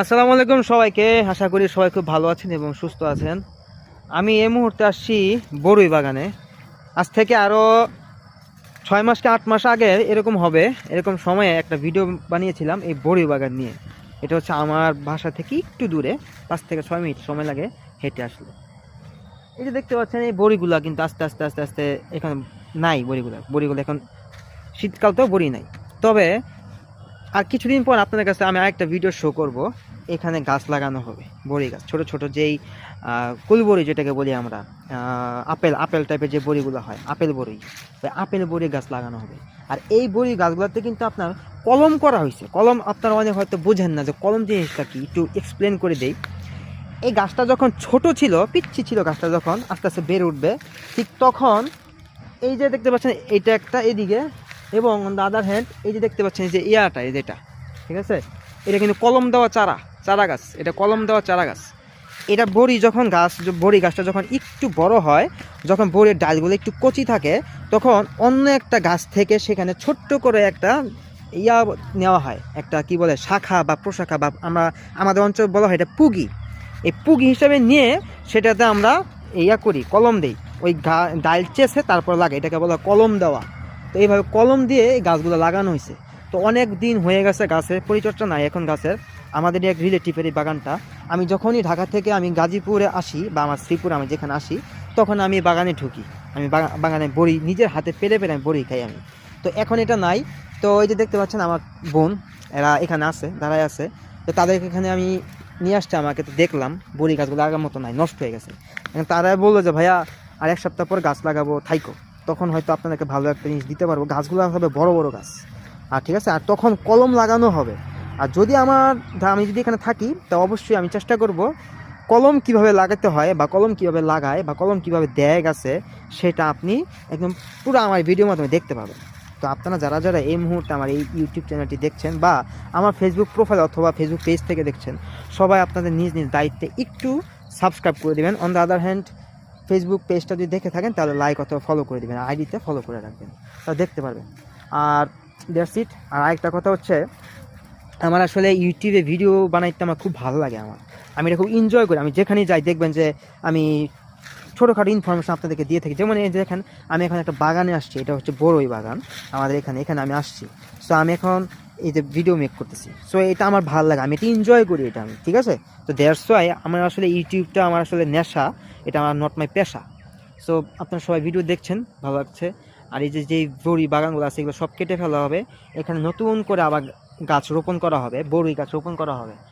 আসসালামু আলাইকুম সবাইকে। আশা করি সবাই খুব ভালো আছেন এবং সুস্থ আছেন। আমি এই মুহূর্তে আসছি বড়ুই বাগানে। আজ থেকে আরও ছয় মাস কি আট মাস আগে এরকম হবে, এরকম সময়ে একটা ভিডিও বানিয়েছিলাম এই বড়ুই বাগান নিয়ে। এটা হচ্ছে আমার বাসা থেকে একটু দূরে, পাঁচ থেকে ছয় মিনিট সময় লাগে হেঁটে আসলে। এই যে দেখতে পাচ্ছেন, এই বড়িগুলা কিন্তু আস্তে আস্তে আস্তে আস্তে এখন নাই বড়িগুলা। বড়িগুলো এখন শীতকাল তো বড়ি নাই। তবে আর কিছুদিন পর আপনাদের কাছে আমি আরেকটা ভিডিও শো করব। এখানে গাছ লাগানো হবে, বড়ি গাছ, ছোট ছোট যেই কুলবড়ি যেটাকে বলি আমরা আপেল আপেল টাইপের যে বড়িগুলো হয়, আপেল বড়ি, ওই আপেল বড়ি গাছ লাগানো হবে। আর এই বড়ি গাছগুলোতে কিন্তু আপনার কলম করা হয়েছে। কলম আপনারা অনেক হয়তো বোঝেন না যে কলম জিনিসটা কি, একটু এক্সপ্লেন করে দেই। এই গাছটা যখন ছোট ছিল, পিচ্ছি ছিল গাছটা যখন আস্তে আস্তে বেড়ে উঠবে, ঠিক তখন এই যে দেখতে পাচ্ছেন, এটা একটা এদিকে এবং দ্য আদার হ্যান্ড এই যে দেখতে পাচ্ছেন যে ইয়াটা, এই যেটা, ঠিক আছে? এটা কিন্তু কলম দেওয়া চারা চারা গাছ, এটা কলম দেওয়া চারা গাছ। এটা বড়ি যখন গাছ বড়ি গাছটা যখন একটু বড় হয়, যখন বড়ির ডালগুলো একটু কচি থাকে, তখন অন্য একটা গাছ থেকে সেখানে ছোট্ট করে একটা ইয়া নেওয়া হয়, একটা কি বলে, শাখা বা প্রশাখা বা আমরা, আমাদের অঞ্চল বলা হয় এটা পুগি। এই পুগি হিসাবে নিয়ে সেটাতে আমরা ইয়া করি, কলম দেই। ওই গা, ডাল চেষে তারপর লাগে, এটাকে বলা কলম দেওয়া। তো এইভাবে কলম দিয়ে এই গাছগুলো লাগানো হয়েছে। তো অনেক দিন হয়ে গেছে গাছের পরিচর্যা নাই এখন গাছের। আমাদের এক রিলেটিভের এই বাগানটা। আমি যখনই ঢাকা থেকে আমি গাজীপুরে আসি বা আমার শ্রীপুর আমি যেখানে আসি, তখন আমি বাগানে ঢুকি। আমি বাগানে বড়ি, নিজের হাতে পেরে পেরে আমি বড়ি খাই আমি। তো এখন এটা নাই। তো এই যে দেখতে পাচ্ছেন আমার বোন, এরা এখানে আছে, দাঁড়ায় আছে। তো তাদেরকে এখানে আমি নিয়ে আসছে আমাকে, তো দেখলাম বড়ি গাছগুলো আগার মতো নাই, নষ্ট হয়ে গেছে। তারা বলল যে, ভাইয়া আর এক সপ্তাহ পর গাছ লাগাবো, থাইকো। তখন হয়তো আপনাদেরকে ভালো একটা জিনিস দিতে পারব। গাছগুলো হবে বড় বড় গাছ। আর ঠিক আছে, আর তখন কলম লাগানো হবে। আর যদি আমার আমি যদি এখানে থাকি, তা অবশ্যই আমি চেষ্টা করব কলম কীভাবে লাগাতে হয় বা কলম কীভাবে লাগায় বা কলম কীভাবে দেয় গাছে, সেটা আপনি একদম পুরো আমার ভিডিওর মাধ্যমে দেখতে পাবেন। তো আপনারা যারা যারা এই মুহূর্তে আমার এই ইউটিউব চ্যানেলটি দেখছেন বা আমার ফেসবুক প্রোফাইল অথবা ফেসবুক পেজ থেকে দেখছেন, সবাই আপনাদের নিজ নিজ দায়িত্বে একটু সাবস্ক্রাইব করে দেবেন। On the other hand Facebook পেজটা যদি দেখে থাকেন, তাহলে লাইক অথবা ফলো করে দেবেন আইডিতে ফলো করে রাখবেন, তাহলে দেখতে পারবেন। আর দ্যাটস ইট আর আরেকটা কথা হচ্ছে, আমার আসলে ইউটিউবে ভিডিও বানাইতে আমার খুব ভালো লাগে আমার। আমি এটা খুব এনজয় করি। আমি যেখানেই যাই, দেখবেন যে আমি ছোটোখাটো ইনফরমেশন আপনাদেরকে দিয়ে থাকি। যেমন এই দেখেন, আমি এখন একটা বাগানে আসছি। এটা হচ্ছে বড়ই বাগান আমাদের এখানে। এখানে আমি আসছি। সো আমি এখন এই যে ভিডিও মেক করতেছি। সো এটা আমার ভালো লাগে। আমি এটা এনজয় করি এটা আমি, ঠিক আছে? তো ওয়াই আমার আসলে ইউটিউবটা আমার আসলে নেশা। এটা আমার নট মাই পেশা। সো আপনারা সবাই ভিডিও দেখছেন, ভালো লাগছে। আর এই যে যেই বড়ি বাগানগুলো আছে, এগুলো সব কেটে ফেলা হবে। এখানে নতুন করে আবার গাছ রোপণ করা হবে, বড়ি গাছ রোপণ করা হবে।